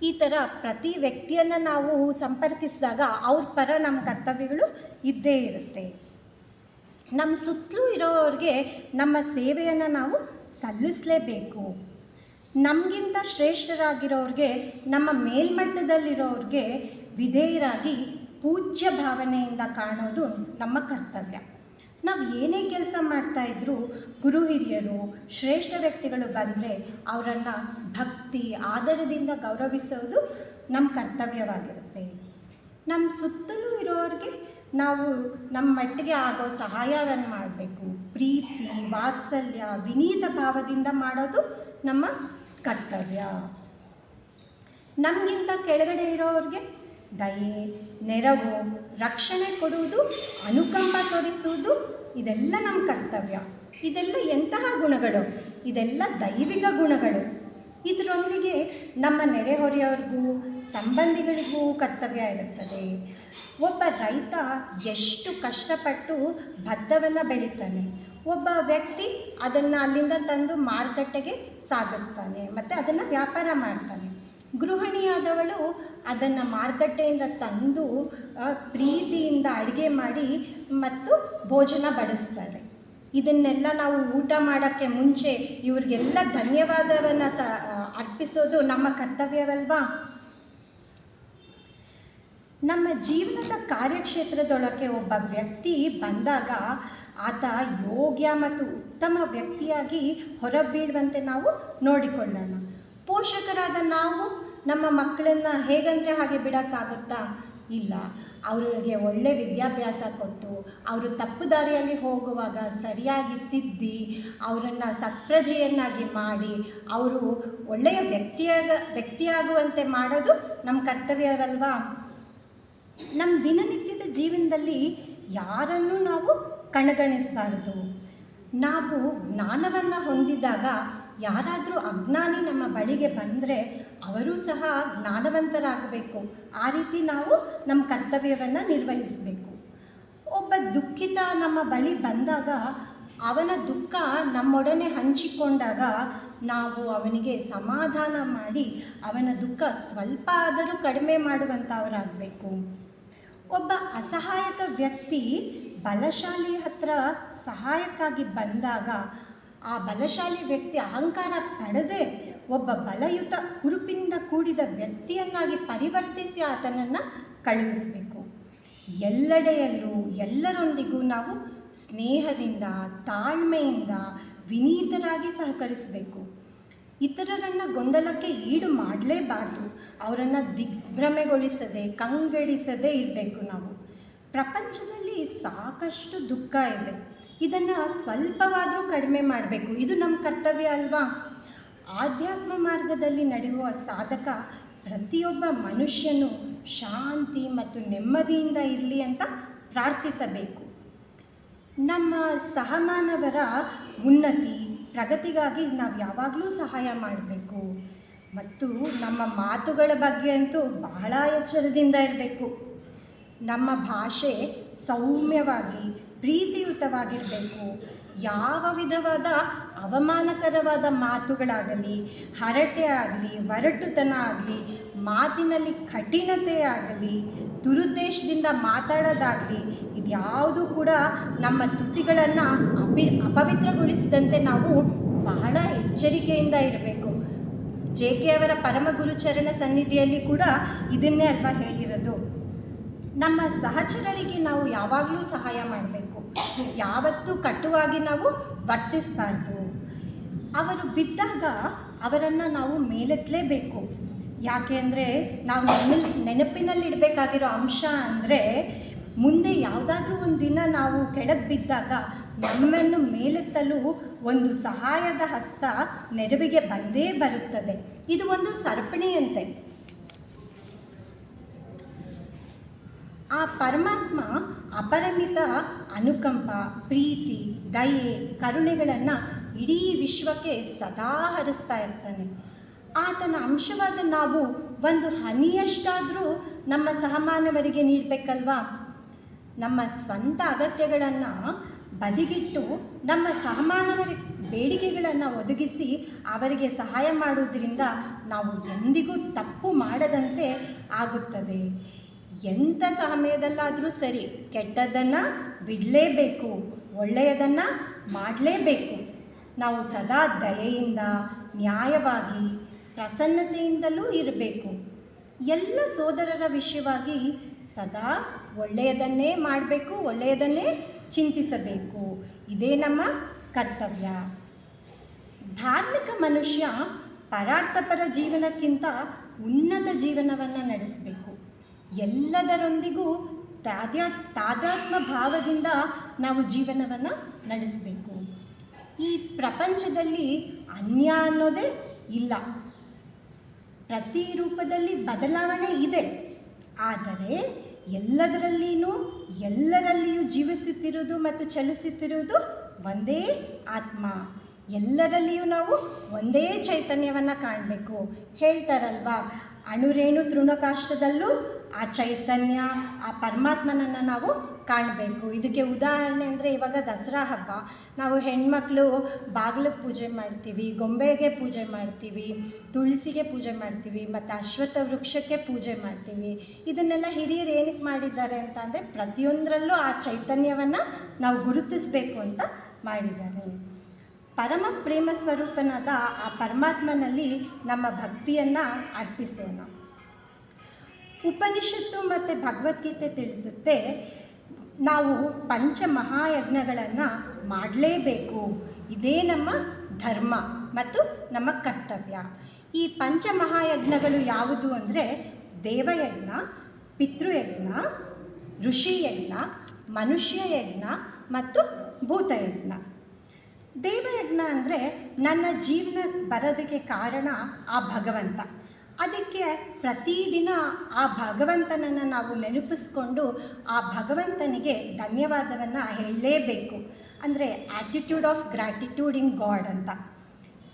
ಈ ಥರ ಪ್ರತಿ ವ್ಯಕ್ತಿಯನ್ನು ನಾವು ಸಂಪರ್ಕಿಸಿದಾಗ ಅವ್ರ ಪರ ನಮ್ಮ ಕರ್ತವ್ಯಗಳು ಇದ್ದೇ ಇರುತ್ತೆ. ನಮ್ಮ ಸುತ್ತಲೂ ಇರೋರಿಗೆ ನಮ್ಮ ಸೇವೆಯನ್ನು ನಾವು ಸಲ್ಲಿಸಲೇಬೇಕು. ನಮಗಿಂತ ಶ್ರೇಷ್ಠರಾಗಿರೋರಿಗೆ, ನಮ್ಮ ಮೇಲ್ಮಟ್ಟದಲ್ಲಿರೋರಿಗೆ ವಿಧೇಯರಾಗಿ ಪೂಜ್ಯ ಭಾವನೆಯಿಂದ ಕಾಣೋದು ನಮ್ಮ ಕರ್ತವ್ಯ. ನಾವು ಏನೇ ಕೆಲಸ ಮಾಡ್ತಾಯಿದ್ರೂ ಗುರು ಹಿರಿಯರು, ಶ್ರೇಷ್ಠ ವ್ಯಕ್ತಿಗಳು ಬಂದರೆ ಅವರನ್ನು ಭಕ್ತಿ, ಆದರದಿಂದ ಗೌರವಿಸೋದು ನಮ್ಮ ಕರ್ತವ್ಯವಾಗಿರುತ್ತೆ. ನಮ್ಮ ಸುತ್ತಲೂ ಇರೋರಿಗೆ ನಾವು ನಮ್ಮ ಮಟ್ಟಿಗೆ ಆಗೋ ಸಹಾಯವನ್ನು ಮಾಡಬೇಕು. ಪ್ರೀತಿ, ವಾತ್ಸಲ್ಯ, ವಿನೀತ ಭಾವದಿಂದ ಮಾಡೋದು ನಮ್ಮ ಕರ್ತವ್ಯ. ನಮಗಿಂತ ಕೆಳಗಡೆ ಇರೋರಿಗೆ ದಯೆ, ನೆರವು, ರಕ್ಷಣೆ ಕೊಡುವುದು, ಅನುಕಂಪ ತೋರಿಸುವುದು, ಇದೆಲ್ಲ ನಮ್ಮ ಕರ್ತವ್ಯ. ಇದೆಲ್ಲ ಎಂತಹ ಗುಣಗಳು? ಇದೆಲ್ಲ ದೈವಿಕ ಗುಣಗಳು. ಇದರೊಂದಿಗೆ ನಮ್ಮ ನೆರೆಹೊರೆಯವ್ರಿಗೂ ಸಂಬಂಧಿಗಳಿಗೂ ಕರ್ತವ್ಯ ಇರುತ್ತದೆ. ಒಬ್ಬ ರೈತ ಎಷ್ಟು ಕಷ್ಟಪಟ್ಟು ಭತ್ತವನ್ನು ಬೆಳೀತಾನೆ. ಒಬ್ಬ ವ್ಯಕ್ತಿ ಅದನ್ನು ಅಲ್ಲಿಂದ ತಂದು ಮಾರುಕಟ್ಟೆಗೆ ಸಾಗಿಸ್ತಾನೆ, ಮತ್ತು ಅದನ್ನು ವ್ಯಾಪಾರ ಮಾಡ್ತಾನೆ. ಗೃಹಿಣಿಯಾದವಳು ಅದನ್ನು ಮಾರುಕಟ್ಟೆಯಿಂದ ತಂದು ಪ್ರೀತಿಯಿಂದ ಅಡುಗೆ ಮಾಡಿ ಮತ್ತು ಭೋಜನ ಬಡಿಸ್ತಾಳೆ. ಇದನ್ನೆಲ್ಲ ನಾವು ಊಟ ಮಾಡೋಕ್ಕೆ ಮುಂಚೆ ಇವ್ರಿಗೆಲ್ಲ ಧನ್ಯವಾದವನ್ನು ಸ ಅರ್ಪಿಸೋದು ನಮ್ಮ ಕರ್ತವ್ಯವಲ್ವಾ? ನಮ್ಮ ಜೀವನದ ಕಾರ್ಯಕ್ಷೇತ್ರದೊಳಗೆ ಒಬ್ಬ ವ್ಯಕ್ತಿ ಬಂದಾಗ ಆತ ಯೋಗ್ಯ ಮತ್ತು ಉತ್ತಮ ವ್ಯಕ್ತಿಯಾಗಿ ಹೊರಬೀಳುವಂತೆ ನಾವು ನೋಡಿಕೊಳ್ಳೋಣ. ಪೋಷಕರಾದ ನಾವು ನಮ್ಮ ಮಕ್ಕಳನ್ನು ಹೇಗಂದರೆ ಹಾಗೆ ಬಿಡೋಕ್ಕಾಗುತ್ತಾ? ಇಲ್ಲ. ಅವರಿಗೆ ಒಳ್ಳೆ ವಿದ್ಯಾಭ್ಯಾಸ ಕೊಟ್ಟು, ಅವರು ತಪ್ಪು ದಾರಿಯಲ್ಲಿ ಹೋಗುವಾಗ ಸರಿಯಾಗಿ ತಿದ್ದಿ ಅವರನ್ನು ಸತ್ಪ್ರಜೆಯನ್ನಾಗಿ ಮಾಡಿ, ಅವರು ಒಳ್ಳೆಯ ವ್ಯಕ್ತಿಯಾಗ, ವ್ಯಕ್ತಿಯಾಗುವಂತೆ ಮಾಡೋದು ನಮ್ಮ ಕರ್ತವ್ಯವಲ್ವಾ? ನಮ್ಮ ದಿನನಿತ್ಯದ ಜೀವನದಲ್ಲಿ ಯಾರನ್ನು ನಾವು ಕಣಗಣಿಸಬಾರ್ದು. ನಾವು ಜ್ಞಾನವನ್ನು ಹೊಂದಿದಾಗ ಯಾರಾದರೂ ಅಜ್ಞಾನಿ ನಮ್ಮ ಬಳಿಗೆ ಬಂದರೆ ಅವರೂ ಸಹ ಜ್ಞಾನವಂತರಾಗಬೇಕು. ಆ ರೀತಿ ನಾವು ನಮ್ಮ ಕರ್ತವ್ಯವನ್ನು ನಿರ್ವಹಿಸಬೇಕು. ಒಬ್ಬ ದುಃಖಿತ ನಮ್ಮ ಬಳಿ ಬಂದಾಗ ಅವನ ದುಃಖ ನಮ್ಮೊಡನೆ ಹಂಚಿಕೊಂಡಾಗ ನಾವು ಅವನಿಗೆ ಸಮಾಧಾನ ಮಾಡಿ ಅವನ ದುಃಖ ಸ್ವಲ್ಪ ಆದರೂ ಕಡಿಮೆ ಮಾಡುವಂಥವರಾಗಬೇಕು ಒಬ್ಬ ಅಸಹಾಯಕ ವ್ಯಕ್ತಿ ಬಲಶಾಲಿ ಹತ್ರ ಸಹಾಯಕ್ಕಾಗಿ ಬಂದಾಗ ಆ ಬಲಶಾಲಿ ವ್ಯಕ್ತಿ ಅಹಂಕಾರ ಪಡೆದೇ ಒಬ್ಬ ಬಲಯುತ ಹುರುಪಿನಿಂದ ಕೂಡಿದ ವ್ಯಕ್ತಿಯನ್ನಾಗಿ ಪರಿವರ್ತಿಸಿ ಆತನನ್ನು ಕಳುಹಿಸಬೇಕು. ಎಲ್ಲೆಡೆಯಲ್ಲೂ ಎಲ್ಲರೊಂದಿಗೂ ನಾವು ಸ್ನೇಹದಿಂದ, ತಾಳ್ಮೆಯಿಂದ ವಿನೀತರಾಗಿ ಸಹಕರಿಸಬೇಕು. ಇತರರನ್ನು ಗೊಂದಲಕ್ಕೆ ಈಡು ಮಾಡಲೇಬಾರ್ದು. ಅವರನ್ನು ದಿಗ್ಭ್ರಮೆಗೊಳಿಸದೆ, ಕಂಗೆಡಿಸದೇ ಇರಬೇಕು ನಾವು. ಪ್ರಪಂಚದಲ್ಲಿ ಸಾಕಷ್ಟು ದುಃಖ ಇದೆ. ಇದನ್ನು ಸ್ವಲ್ಪವಾದರೂ ಕಡಿಮೆ ಮಾಡಬೇಕು. ಇದು ನಮ್ಮ ಕರ್ತವ್ಯ ಅಲ್ವಾ? ಆಧ್ಯಾತ್ಮ ಮಾರ್ಗದಲ್ಲಿ ನಡೆಯುವ ಸಾಧಕ ಪ್ರತಿಯೊಬ್ಬ ಮನುಷ್ಯನು ಶಾಂತಿ ಮತ್ತು ನೆಮ್ಮದಿಯಿಂದ ಇರಲಿ ಅಂತ ಪ್ರಾರ್ಥಿಸಬೇಕು. ನಮ್ಮ ಸಹಮಾನವರ ಉನ್ನತಿ, ಪ್ರಗತಿಗಾಗಿ ನಾವು ಯಾವಾಗಲೂ ಸಹಾಯ ಮಾಡಬೇಕು. ಮತ್ತು ನಮ್ಮ ಮಾತುಗಳ ಬಗ್ಗೆ ಅಂತೂ ಬಹಳ ಎಚ್ಚರದಿಂದ ಇರಬೇಕು. ನಮ್ಮ ಭಾಷೆ ಸೌಮ್ಯವಾಗಿ ಪ್ರೀತಿಯುತವಾಗಿರಬೇಕು. ಯಾವ ವಿಧವಾದ ಅವಮಾನಕರವಾದ ಮಾತುಗಳಾಗಲಿ, ಹರಟೆ ಆಗಲಿ, ಒರಟುತನ ಆಗಲಿ, ಮಾತಿನಲ್ಲಿ ಕಠಿಣತೆ ಆಗಲಿ, ದುರುದ್ದೇಶದಿಂದ ಮಾತಾಡೋದಾಗಲಿ, ಇದ್ಯಾವುದು ಕೂಡ ನಮ್ಮ ತುಟಿಗಳನ್ನು ಅಪಿ, ಅಪವಿತ್ರಗೊಳಿಸಿದಂತೆ ನಾವು ಬಹಳ ಎಚ್ಚರಿಕೆಯಿಂದ ಇರಬೇಕು. ಜೆ ಕೆ ಅವರ ಪರಮ ಗುರುಚರಣ ಸನ್ನಿಧಿಯಲ್ಲಿ ಕೂಡ ಇದನ್ನೇ ಅಲ್ವಾ ಹೇಳಿರೋದು. ನಮ್ಮ ಸಹಚರರಿಗೆ ನಾವು ಯಾವಾಗಲೂ ಸಹಾಯ ಮಾಡಬೇಕು. ಯಾವತ್ತೂ ಕಟುವಾಗಿ ನಾವು ವರ್ತಿಸಬಾರ್ದು. ಅವರು ಬಿದ್ದಾಗ ಅವರನ್ನು ನಾವು ಮೇಲೆತ್ತಲೇಬೇಕು. ಯಾಕೆ ಅಂದರೆ ನಾವು ನೆನಲ್, ನೆನಪಿನಲ್ಲಿಡಬೇಕಾಗಿರೋ ಅಂಶ ಅಂದರೆ ಮುಂದೆ ಯಾವುದಾದ್ರೂ ಒಂದು ದಿನ ನಾವು ಕೆಳಗೆ ಬಿದ್ದಾಗ ನಮ್ಮನ್ನು ಮೇಲೆತ್ತಲು ಒಂದು ಸಹಾಯದ ಹಸ್ತ ನೆರವಿಗೆ ಬಂದೇ ಬರುತ್ತದೆ. ಇದು ಒಂದು ಸರಪಣಿಯಂತೆ. ಆ ಪರಮಾತ್ಮ ಅಪರಿಮಿತ ಅನುಕಂಪ, ಪ್ರೀತಿ, ದಯೆ, ಕರುಣೆಗಳನ್ನು ಇಡೀ ವಿಶ್ವಕ್ಕೆ ಸದಾ ಹರಿಸ್ತಾ ಇರ್ತಾನೆ. ಆತನ ಅಂಶವಾದ ನಾವು ಒಂದು ಹನಿಯಷ್ಟಾದರೂ ನಮ್ಮ ಸಹಮಾನವರಿಗೆ ನೀಡಬೇಕಲ್ವಾ? ನಮ್ಮ ಸ್ವಂತ ಅಗತ್ಯಗಳನ್ನು ಬದಿಗಿಟ್ಟು ನಮ್ಮ ಸಹಮಾನವರ ಬೇಡಿಕೆಗಳನ್ನು ಒದಗಿಸಿ ಅವರಿಗೆ ಸಹಾಯ ಮಾಡುವುದರಿಂದ ನಾವು ಎಂದಿಗೂ ತಪ್ಪು ಮಾಡದಂತೆ ಆಗುತ್ತದೆ. ಎಂಥ ಸಮಯದಲ್ಲಾದರೂ ಸರಿ, ಕೆಟ್ಟದ್ದನ್ನು ಬಿಡಲೇಬೇಕು, ಒಳ್ಳೆಯದನ್ನು ಮಾಡಲೇಬೇಕು. ನಾವು ಸದಾ ದಯೆಯಿಂದ, ನ್ಯಾಯವಾಗಿ, ಪ್ರಸನ್ನತೆಯಿಂದಲೂ ಇರಬೇಕು. ಎಲ್ಲ ಸೋದರರ ವಿಷಯವಾಗಿ ಸದಾ ಒಳ್ಳೆಯದನ್ನೇ ಮಾಡಬೇಕು, ಒಳ್ಳೆಯದನ್ನೇ ಚಿಂತಿಸಬೇಕು. ಇದೇ ನಮ್ಮ ಕರ್ತವ್ಯ. ಧಾರ್ಮಿಕ ಮನುಷ್ಯ ಪರಾರ್ಥಪರ ಜೀವನಕ್ಕಿಂತ ಉನ್ನತ ಜೀವನವನ್ನು ನಡೆಸಬೇಕು. ಎಲ್ಲದರೊಂದಿಗೂ ತಾದ್ಯಾ, ತಾದಾತ್ಮ ಭಾವದಿಂದ ನಾವು ಜೀವನವನ್ನು ನಡೆಸಬೇಕು. ಈ ಪ್ರಪಂಚದಲ್ಲಿ ಅನ್ಯ ಅನ್ನೋದೇ ಇಲ್ಲ. ಪ್ರತಿ ರೂಪದಲ್ಲಿ ಬದಲಾವಣೆ ಇದೆ. ಆದರೆ ಎಲ್ಲದರಲ್ಲಿಯೂ ಎಲ್ಲರಲ್ಲಿಯೂ ಜೀವಿಸುತ್ತಿರುವುದು ಮತ್ತು ಚಲಿಸುತ್ತಿರುವುದು ಒಂದೇ ಆತ್ಮ. ಎಲ್ಲರಲ್ಲಿಯೂ ನಾವು ಒಂದೇ ಚೈತನ್ಯವನ್ನು ಕಾಣಬೇಕು. ಹೇಳ್ತಾರಲ್ವಾ, ಅಣುರೇಣು ತೃಣಕಾಷ್ಟದಲ್ಲೂ ಆ ಚೈತನ್ಯ, ಆ ಪರಮಾತ್ಮನನ್ನು ನಾವು ಕಾಣಬೇಕು. ಇದಕ್ಕೆ ಉದಾಹರಣೆ ಅಂದರೆ ಇವಾಗ ದಸರಾ ಹಬ್ಬ. ನಾವು ಹೆಣ್ಮಕ್ಳು ಬಾಗಿಲಿಗೆ ಪೂಜೆ ಮಾಡ್ತೀವಿ, ಗೊಂಬೆಗೆ ಪೂಜೆ ಮಾಡ್ತೀವಿ, ತುಳಸಿಗೆ ಪೂಜೆ ಮಾಡ್ತೀವಿ, ಮತ್ತು ಅಶ್ವತ್ಥ ವೃಕ್ಷಕ್ಕೆ ಪೂಜೆ ಮಾಡ್ತೀವಿ. ಇದನ್ನೆಲ್ಲ ಹಿರಿಯರು ಏನಕ್ಕೆ ಮಾಡಿದ್ದಾರೆ ಅಂತ ಅಂದರೆ ಪ್ರತಿಯೊಂದರಲ್ಲೂ ಆ ಚೈತನ್ಯವನ್ನು ನಾವು ಗುರುತಿಸಬೇಕು ಅಂತ ಮಾಡಿದ್ದಾರೆ. ಪರಮ ಪ್ರೇಮ ಸ್ವರೂಪನಾದ ಆ ಪರಮಾತ್ಮನಲ್ಲಿ ನಮ್ಮ ಭಕ್ತಿಯನ್ನು ಅರ್ಪಿಸೋಣ. ಉಪನಿಷತ್ತು ಮತ್ತು ಭಗವದ್ಗೀತೆ ತಿಳಿಸುತ್ತೆ, ನಾವು ಪಂಚ ಮಹಾಯಜ್ಞಗಳನ್ನು ಮಾಡಲೇಬೇಕು. ಇದೇ ನಮ್ಮ ಧರ್ಮ ಮತ್ತು ನಮ್ಮ ಕರ್ತವ್ಯ. ಈ ಪಂಚ ಮಹಾಯಜ್ಞಗಳು ಯಾವುದು ಅಂದರೆ ದೇವಯಜ್ಞ, ಪಿತೃಯಜ್ಞ, ಋಷಿಯಜ್ಞ ಮನುಷ್ಯ ಯಜ್ಞ ಮತ್ತು ಭೂತಯಜ್ಞ. ದೇವಯಜ್ಞ ಅಂದರೆ ನನ್ನ ಜೀವನ ಬರೋದಕ್ಕೆ ಕಾರಣ ಆ ಭಗವಂತ. ಅದಕ್ಕೆ ಪ್ರತಿದಿನ ಆ ಭಗವಂತನನ್ನು ನಾವು ನೆನಪಿಸ್ಕೊಂಡು ಆ ಭಗವಂತನಿಗೆ ಧನ್ಯವಾದವನ್ನು ಹೇಳಲೇಬೇಕು. ಅಂದರೆ attitude of gratitude in God ಅಂತ.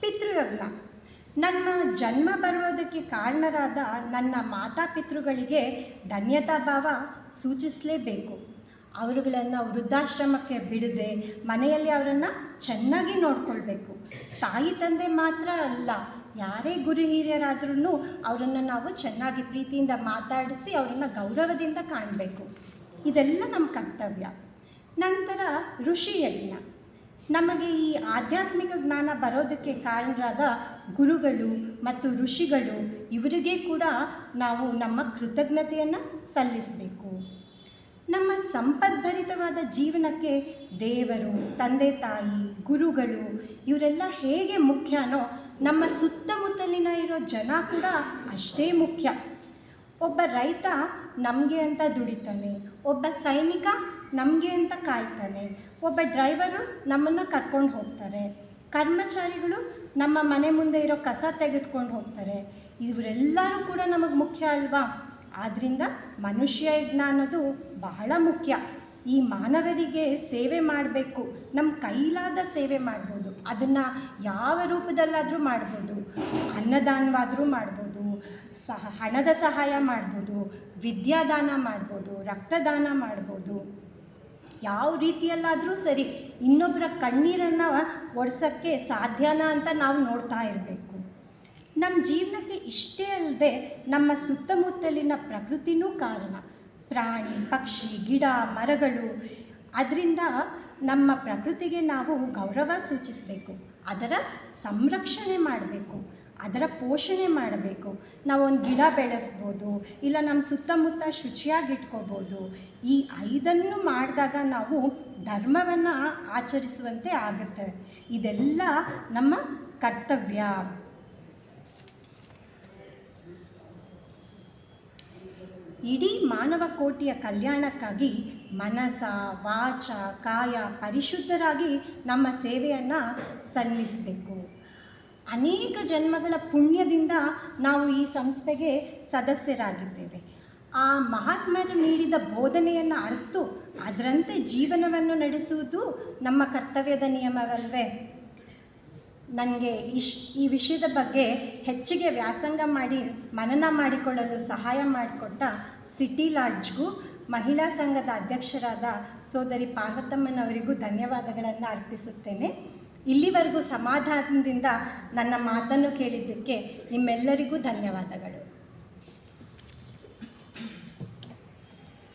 ಪಿತೃಯಜ್ಞ ನನ್ನ ಜನ್ಮ ಬರುವುದಕ್ಕೆ ಕಾರಣರಾದ ನನ್ನ ಮಾತಾಪಿತೃಗಳಿಗೆ ಧನ್ಯತಾ ಭಾವ ಸೂಚಿಸಲೇಬೇಕು. ಅವರುಗಳನ್ನು ವೃದ್ಧಾಶ್ರಮಕ್ಕೆ ಬಿಡದೆ ಮನೆಯಲ್ಲಿ ಅವರನ್ನು ಚೆನ್ನಾಗಿ ನೋಡಿಕೊಳ್ಬೇಕು. ತಾಯಿ ತಂದೆ ಮಾತ್ರ ಅಲ್ಲ ಯಾರೇ ಗುರು ಹಿರಿಯರಾದ್ರೂ ಅವರನ್ನು ನಾವು ಚೆನ್ನಾಗಿ ಪ್ರೀತಿಯಿಂದ ಮಾತಾಡಿಸಿ ಅವರನ್ನು ಗೌರವದಿಂದ ಕಾಣಬೇಕು. ಇದೆಲ್ಲ ನಮ್ಮ ಕರ್ತವ್ಯ. ನಂತರ ಋಷಿ ಯಜ್ಞ. ನಮಗೆ ಈ ಆಧ್ಯಾತ್ಮಿಕ ಜ್ಞಾನ ಬರೋದಕ್ಕೆ ಕಾರಣರಾದ ಗುರುಗಳು ಮತ್ತು ಋಷಿಗಳು ಇವರಿಗೆ ಕೂಡ ನಾವು ನಮ್ಮ ಕೃತಜ್ಞತೆಯನ್ನು ಸಲ್ಲಿಸಬೇಕು. ನಮ್ಮ ಸಂಪದ್ಭರಿತವಾದ ಜೀವನಕ್ಕೆ ದೇವರು, ತಂದೆ, ತಾಯಿ ಗುರುಗಳು, ಇವರೆಲ್ಲ ಹೇಗೆ ಮುಖ್ಯನೋ ನಮ್ಮ ಸುತ್ತಮುತ್ತಲಿನ ಇರೋ ಜನ ಕೂಡ ಅಷ್ಟೇ ಮುಖ್ಯ. ಒಬ್ಬ ರೈತ ನಮಗೆ ಅಂತ ದುಡಿತಾನೆ, ಒಬ್ಬ ಸೈನಿಕ ನಮಗೆ ಅಂತ ಕಾಯ್ತಾನೆ, ಒಬ್ಬ ಡ್ರೈವರು ನಮ್ಮನ್ನು ಕರ್ಕೊಂಡು ಹೋಗ್ತಾರೆ, ಕರ್ಮಚಾರಿಗಳು ನಮ್ಮ ಮನೆ ಮುಂದೆ ಇರೋ ಕಸ ತೆಗೆದುಕೊಂಡು ಹೋಗ್ತಾರೆ. ಇವರೆಲ್ಲರೂ ಕೂಡ ನಮಗೆ ಮುಖ್ಯ ಅಲ್ವಾ? ಆದ್ದರಿಂದ ಮನುಷ್ಯ ಯಜ್ಞ ಅನ್ನೋದು ಬಹಳ ಮುಖ್ಯ. ಈ ಮಾನವರಿಗೆ ಸೇವೆ ಮಾಡಬೇಕು ನಮ್ಮ ಕೈಲಾದ ಸೇವೆ ಮಾಡ್ಬೋದು, ಅದನ್ನು ಯಾವ ರೂಪದಲ್ಲಾದರೂ ಮಾಡ್ಬೋದು, ಅನ್ನದಾನವಾದರೂ ಮಾಡ್ಬೋದು, ಸಹ ಹಣದ ಸಹಾಯ ಮಾಡ್ಬೋದು, ವಿದ್ಯಾದಾನ ಮಾಡ್ಬೋದು, ರಕ್ತದಾನ ಮಾಡ್ಬೋದು, ಯಾವ ರೀತಿಯಲ್ಲಾದರೂ ಸರಿ ಇನ್ನೊಬ್ಬರ ಕಣ್ಣೀರನ್ನು ಒಡ್ಸೋಕ್ಕೆ ಸಾಧ್ಯನಾ ಅಂತ ನಾವು ನೋಡ್ತಾ ಇರಬೇಕು. ನಮ್ಮ ಜೀವನಕ್ಕೆ ಇಷ್ಟೇ ಅಲ್ಲದೆ ನಮ್ಮ ಸುತ್ತಮುತ್ತಲಿನ ಪ್ರಕೃತಿನೂ ಕಾರಣ. ಪ್ರಾಣಿ, ಪಕ್ಷಿ, ಗಿಡ, ಮರಗಳು, ಅದರಿಂದ ನಮ್ಮ ಪ್ರಕೃತಿಗೆ ನಾವು ಗೌರವ ಸೂಚಿಸಬೇಕು. ಅದರ ಸಂರಕ್ಷಣೆ ಮಾಡಬೇಕು. ಅದರ ಪೋಷಣೆ ಮಾಡಬೇಕು. ನಾವು ಒಂದು ಗಿಡ ಬೆಳೆಸ್ಬೋದು, ಇಲ್ಲ ನಮ್ಮ ಸುತ್ತಮುತ್ತ ಶುಚಿಯಾಗಿಟ್ಕೋಬೋದು ಈ ಐದನ್ನು ಮಾಡಿದಾಗ ನಾವು ಧರ್ಮವನ್ನು ಆಚರಿಸುವಂತೆ ಆಗುತ್ತೆ. ಇದೆಲ್ಲ ನಮ್ಮ ಕರ್ತವ್ಯ. ಇಡೀ ಮಾನವ ಕೋಟಿಯ ಕಲ್ಯಾಣಕ್ಕಾಗಿ ಮನಸ, ವಾಚ, ಕಾಯ ಪರಿಶುದ್ಧರಾಗಿ ನಮ್ಮ ಸೇವೆಯನ್ನು ಸಲ್ಲಿಸಬೇಕು. ಅನೇಕ ಜನ್ಮಗಳ ಪುಣ್ಯದಿಂದ ನಾವು ಈ ಸಂಸ್ಥೆಗೆ ಸದಸ್ಯರಾಗಿದ್ದೇವೆ. ಆ ಮಹಾತ್ಮರು ನೀಡಿದ ಬೋಧನೆಯನ್ನು ಅರಿತು ಅದರಂತೆ ಜೀವನವನ್ನು ನಡೆಸುವುದು ನಮ್ಮ ಕರ್ತವ್ಯದ ನಿಯಮವಲ್ವೇ? ನನಗೆ ಇಶ್ ಈ ವಿಷಯದ ಬಗ್ಗೆ ಹೆಚ್ಚಿಗೆ ವ್ಯಾಸಂಗ ಮಾಡಿ, ಮನನ ಮಾಡಿಕೊಳ್ಳಲು ಸಹಾಯ ಮಾಡಿಕೊಟ್ಟ ಸಿಟಿ ಲಾಡ್ಜ್ಗೂ ಮಹಿಳಾ ಸಂಘದ ಅಧ್ಯಕ್ಷರಾದ ಸೋದರಿ ಪಾರ್ವತಮ್ಮನವರಿಗೂ ಧನ್ಯವಾದಗಳನ್ನು ಅರ್ಪಿಸುತ್ತೇನೆ. ಇಲ್ಲಿವರೆಗೂ ಸಮಾಧಾನದಿಂದ ನನ್ನ ಮಾತನ್ನು ಕೇಳಿದ್ದಕ್ಕೆ ನಿಮ್ಮೆಲ್ಲರಿಗೂ ಧನ್ಯವಾದಗಳು.